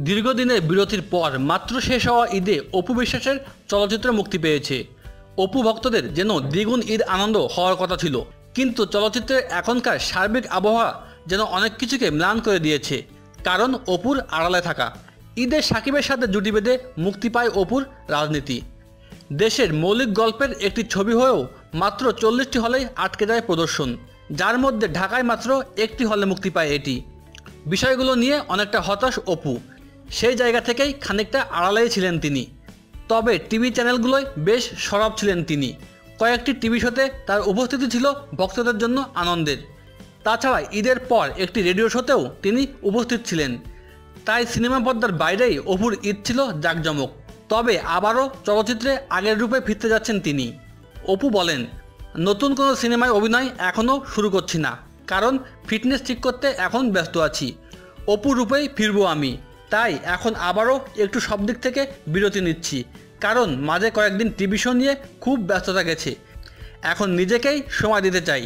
দীর্ঘদিনের বিরতির পর মাত্র শেষ হওয়া ঈদে অপু বিশ্বাসের চলচ্চিত্র মুক্তি পেয়েছে। অপু ভক্তদের যেন দ্বিগুণ ঈদ আনন্দ হওয়ার কথা ছিল। কিন্তু চলচ্চিত্রের এখনকার সার্বিক আবহাওয়া যেন অনেক কিছুকে ম্লান করে দিয়েছে। কারণ অপুর আড়ালে থাকা। ঈদের সাকিবের সাথে জুটি বেঁধে মুক্তি পায় অপুর রাজনীতি। দেশের মৌলিক গল্পের একটি ছবি হয়েও মাত্র চল্লিশটি হলেই আটকে যায় প্রদর্শন। যার মধ্যে ঢাকায় মাত্র একটি হলে মুক্তি পায় এটি। বিষয়গুলো নিয়ে অনেকটা হতাশ অপু। সেই জায়গা থেকেই খানিকটা আড়ালেই ছিলেন তিনি। তবে টিভি চ্যানেলগুলোয় বেশ সরব ছিলেন তিনি। কয়েকটি টিভি শোতে তার উপস্থিতি ছিল ভক্তদের জন্য আনন্দের। তাছাড়া ঈদের পর একটি রেডিও শোতেও তিনি উপস্থিত ছিলেন। তাই সিনেমা পর্দার বাইরেই অপুর ঈদ ছিল জাঁকজমক। তবে আবারও চলচ্চিত্রে আগের রূপে ফিরতে যাচ্ছেন তিনি। অপু বলেন, নতুন কোনো সিনেমায় অভিনয় এখনও শুরু করছি না। কারণ ফিটনেস ঠিক করতে এখন ব্যস্ত আছি। অপু রূপেই ফিরবো আমি। তাই এখন আবারও একটু সব দিক থেকে বিরতি নিচ্ছি। কারণ মাঝে কয়েকদিন টিভি শো নিয়ে খুব ব্যস্ততা গেছে। এখন নিজেকেই সময় দিতে চাই।